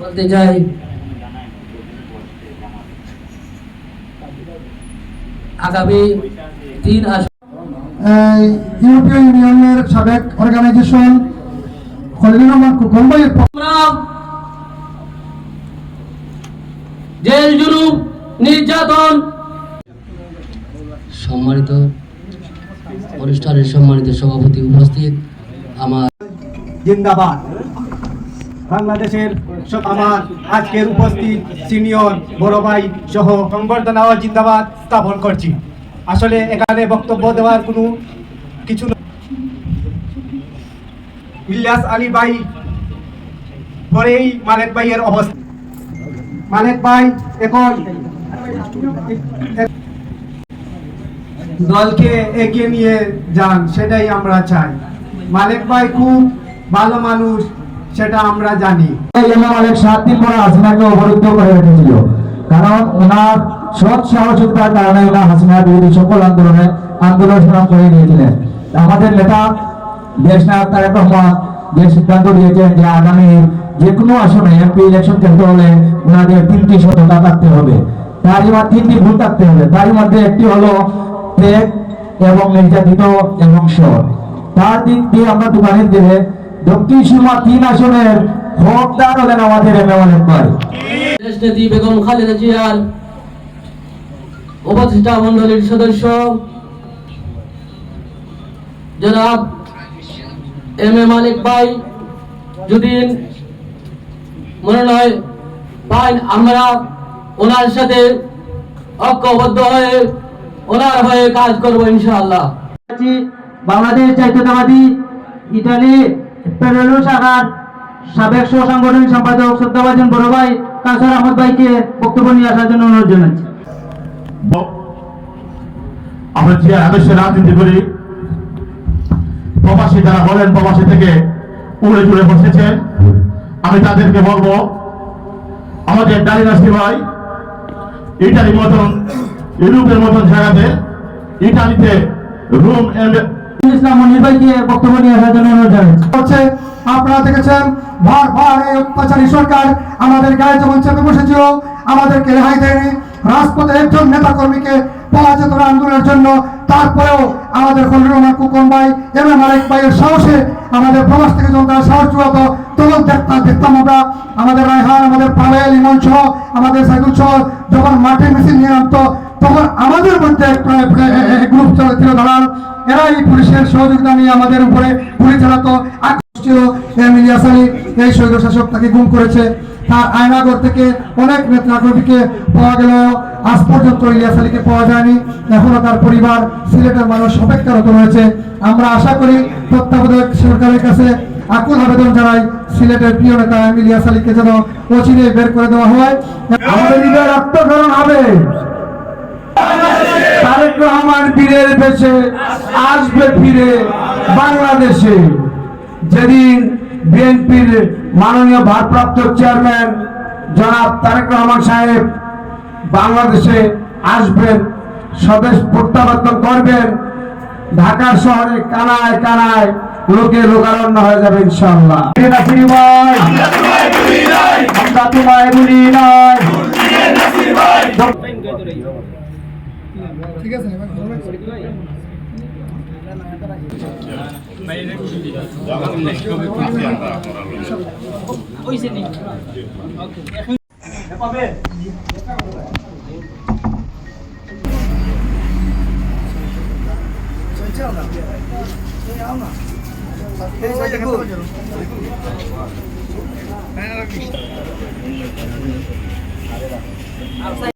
বলতে চাই আগামী তিন ইউরোপীয় ইউনিয়নের সাবেক অর্গানাইজেশন জেল জুলুম নির্যাতন সম্মানিত অনুষ্ঠানের সম্মানিত সভাপতি উপস্থিত আমার জিন্দাবাদ। বাংলাদেশের আমার আজকের উপস্থিত সিনিয়র বড় ভাই সহ সংবর্ধনা ও জিন্দাবাদ স্থাপন করছি। আসলে এখানে বক্তব্য দেওয়ার কোনো কিছু ইলিয়াস আলী ভাই, পরেই মালেক ভাইয়ের অবস্থা। মালেক ভাই, এখন দলকে এগিয়ে নিয়ে যান, সেটাই আমরা চাই। মালেক ভাই খুব ভালো মানুষ সেটা আমরা জানি। ইমাম আলেক সাত দিন পরে হাসিনাকে অবরুদ্ধ করে রেখেছিল। কারণ ওনার সৎ সাহসিকতার কারণে ওনার সকল আন্দোলনে আন্দোলন করে আমাদের নেতা তারেক রহমান যে সিদ্ধান্ত নিয়েছেন যে আগামী যে কোনো আসনে এমপি ইলেকশন হলে ওনাদের তিনটি সততা থাকতে হবে। তারই তিনটি ভুল থাকতে হবে। তারই মধ্যে একটি হলো ত্যাগ এবং নির্যাতিত এবং সৎ। তার দিক দিয়ে আমরা দোকানের দেবে দক্ষিণ সীমা তিন আসনের হকদার হলেন আমাদের দেশনেত্রী বেগম খালেদা জিয়ার উপদেষ্টা মন্ডলীর সদস্য জনাব এম এ মালিক ভাই যদি মনোনয় পাই আমরা ওনার সাথে ঐক্যবদ্ধ হয়ে ওনার হয়ে কাজ করব ইনশাআল্লাহ। বাংলাদেশ জাতীয়তাবাদী ইটালি পেরোলো শাখার সাবেক সহ সাংগঠনিক সম্পাদক শ্রদ্ধাভাজন বড় ভাই কাসার আহমদ ভাইকে বক্তব্য নিয়ে আসার জন্য অনুরোধ জানাচ্ছি। আমরা যে আদর্শে রাজনীতি করি প্রবাসী যারা বলেন প্রবাসী থেকে উড়ে চুড়ে বসেছে আমি তাদেরকে বলব আমাদের ডাইনাস্টি ভাই ইটালির মতন ইউরোপের মতন জায়গাতে ইটালিতে রুম ইসলাম মনির ভাইকে বক্তব্য নিয়ে আসার জন্য আপনারা দেখেছেন বারবার এই অত্যাচারী সরকার আমাদের গায়ে যখন চেপে বসেছিল, আমাদেরকে রেহাই দেয়নি। রাজপথে একজন নেতা কর্মীকে যেত আন্দোলনের জন্য। তারপরেও আমাদের রহমান কুকন ভাই, এম এম আরেক ভাইয়ের সাহসে আমাদের প্রবাস থেকে যখন তারা সাহস জুড়াত, তখন দেখতাম দেখতাম আমরা। আমাদের রায়হান, আমাদের পাবেল ইমন সহ, আমাদের সাইদুল সহ যখন মাঠে মিছিল নিয়ে নামতো, তখন আমাদের মধ্যে প্রায় প্রায় ছিল দাঁড়ান এরা এই পুলিশের সহযোগিতা নিয়ে আমাদের উপরে গুলি চালাতো। আজ আমরা আশা করি তত্ত্বাবধায়ক সরকারের কাছে আকুল আবেদন জানাই সিলেটের প্রিয় নেতা এম ইলিয়াস আলীকে যেন অচিরে বের করে দেওয়া হয়। আমাদের তারেক রহমান বীরের আসবে ফিরে বাংলাদেশে। যেদিন বিএনপির মাননীয় ভারপ্রাপ্ত চেয়ারম্যান জনাব তারেক রহমান সাহেব বাংলাদেশে আসবেন, স্বদেশ প্রত্যাবর্তন করবেন, ঢাকা শহরে কানায় কানায় লোকে লোকারণ্য হয়ে যাবে ইনশাল্লাহ ঠিক আছে পাবে